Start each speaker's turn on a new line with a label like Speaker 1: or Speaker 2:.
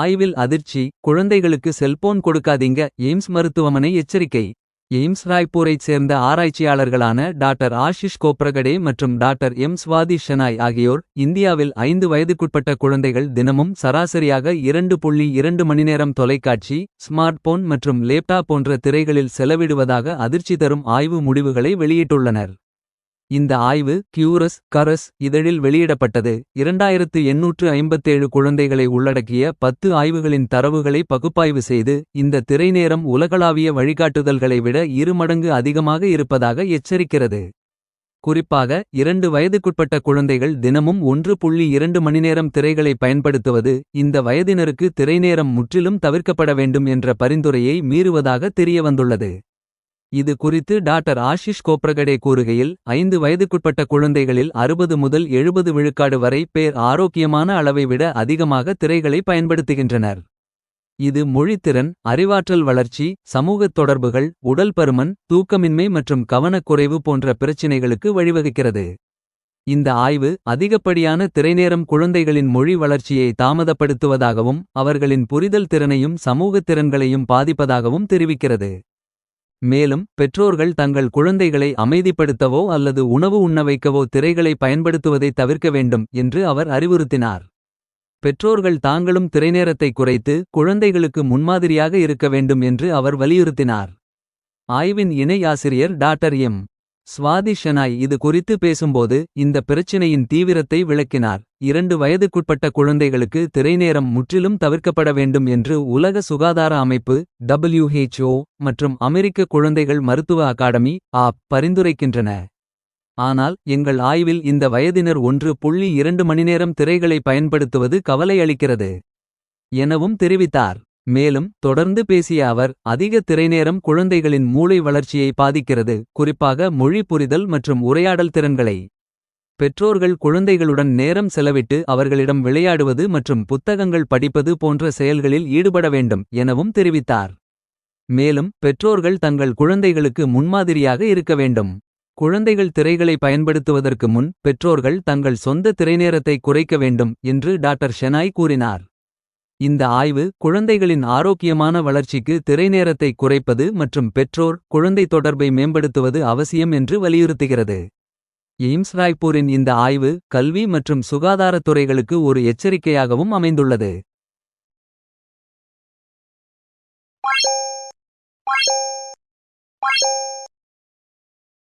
Speaker 1: ஆய்வில் அதிர்ச்சி குழந்தைகளுக்கு செல்போன் கொடுக்காதீங்க எய்ம்ஸ் மருத்துவமனை எச்சரிக்கை. எய்ம்ஸ் ராய்ப்பூரைச் சேர்ந்த ஆராய்ச்சியாளர்களான டாக்டர் ஆஷிஷ் கோப்ரகடே மற்றும் டாக்டர் எம் ஸ்வாதி ஷெனாய் ஆகியோர் இந்தியாவில் ஐந்து வயதுக்குட்பட்ட குழந்தைகள் தினமும் சராசரியாக இரண்டு புள்ளி இரண்டு மணிநேரம் தொலைக்காட்சி ஸ்மார்ட் போன் மற்றும் லேப்டாப் போன்ற திரைகளில் செலவிடுவதாக அதிர்ச்சி தரும் ஆய்வு முடிவுகளை வெளியிட்டுள்ளனர். இந்த ஆய்வு கியூரஸ் கரஸ் இதழில் வெளியிடப்பட்டது. இரண்டாயிரத்து எண்ணூற்று ஐம்பத்தேழு குழந்தைகளை உள்ளடக்கிய பத்து ஆய்வுகளின் தரவுகளை பகுப்பாய்வு செய்து இந்த திரைநேரம் உலகளாவிய வழிகாட்டுதல்களை விட இரு மடங்கு அதிகமாக இருப்பதாக எச்சரிக்கிறது. குறிப்பாக இரண்டு வயதுக்குட்பட்ட குழந்தைகள் தினமும் ஒன்று புள்ளி இரண்டு மணிநேரம் திரைகளை பயன்படுத்துவது இந்த வயதினருக்கு திரைநேரம் முற்றிலும் தவிர்க்கப்பட வேண்டும் என்ற பரிந்துரையை மீறுவதாக தெரியவந்துள்ளது. இது குறித்து டாக்டர் ஆஷிஷ் கோப்ரகடே கூறுகையில் ஐந்து வயதுக்குட்பட்ட குழந்தைகளில் அறுபது முதல் எழுபது விழுக்காடு வரை பேர் ஆரோக்கியமான அளவை விட அதிகமாக திரைகளை பயன்படுத்துகின்றனர். இது மொழித்திறன் அறிவாற்றல் வளர்ச்சி சமூகத் தொடர்புகள் உடல் பருமன் தூக்கமின்மை மற்றும் கவனக்குறைவு போன்ற பிரச்சினைகளுக்கு வழிவகுக்கிறது. இந்த ஆய்வு அதிகப்படியான திரைநேரம் குழந்தைகளின் மொழி வளர்ச்சியை தாமதப்படுத்துவதாகவும் அவர்களின் புரிதல் திறனையும் சமூகத் திறன்களையும் பாதிப்பதாகவும் தெரிவிக்கிறது. மேலும் பெற்றோர்கள் தங்கள் குழந்தைகளை அமைதிப்படுத்தவோ அல்லது உணவு உண்ண வைக்கவோ திரைகளை பயன்படுத்துவதை தவிர்க்க வேண்டும் என்று அவர் அறிவுறுத்தினார். பெற்றோர்கள் தாங்களும் திரைநேரத்தை குறைத்து குழந்தைகளுக்கு முன்மாதிரியாக இருக்க வேண்டும் என்று அவர் வலியுறுத்தினார். ஆய்வின் இணை ஆசிரியர் டாக்டர் எம். ஸ்வாதி ஷெனாய் இது குறித்து பேசும்போது இந்த பிரச்சினையின் தீவிரத்தை விளக்கினார். இரண்டு வயதுக்குட்பட்ட குழந்தைகளுக்கு திரைநேரம் முற்றிலும் தவிர்க்கப்பட வேண்டும் என்று உலக சுகாதார அமைப்பு டபிள்யூஹெச்ஓ மற்றும் அமெரிக்க குழந்தைகள் மருத்துவ அகாடமி ஆப் பரிந்துரைக்கின்றன. ஆனால் எங்கள் ஆய்வில் இந்த வயதினர் ஒன்று புள்ளி இரண்டு மணிநேரம் திரைகளை பயன்படுத்துவது கவலையளிக்கிறது. எனவும் தெரிவித்தார். மேலும் தொடர்ந்து பேசிய அவர் அதிக திரைநேரம் குழந்தைகளின் மூளை வளர்ச்சியை பாதிக்கிறது குறிப்பாக மொழி புரிதல் மற்றும் உரையாடல் திறன்களை. பெற்றோர்கள் குழந்தைகளுடன் நேரம் செலவிட்டு அவர்களிடம் விளையாடுவது மற்றும் புத்தகங்கள் படிப்பது போன்ற செயல்களில் ஈடுபட வேண்டும் எனவும் தெரிவித்தார். மேலும் பெற்றோர்கள் தங்கள் குழந்தைகளுக்கு முன்மாதிரியாக இருக்க வேண்டும். குழந்தைகள் திரைகளை பயன்படுத்துவதற்கு முன் பெற்றோர்கள் தங்கள் சொந்த திரைநேரத்தை குறைக்க வேண்டும் என்று டாக்டர் ஷெனாய் கூறினார். இந்த ஆய்வு குழந்தைகளின் ஆரோக்கியமான வளர்ச்சிக்கு திரைநேரத்தை குறைப்பது மற்றும் பெற்றோர் குழந்தை தொடர்பை மேம்படுத்துவது அவசியம் என்று வலியுறுத்துகிறது. எய்ம்ஸ் ராய்ப்பூரின் இந்த ஆய்வு கல்வி மற்றும் சுகாதாரத்துறைகளுக்கு ஒரு எச்சரிக்கையாகவும் அமைந்துள்ளது.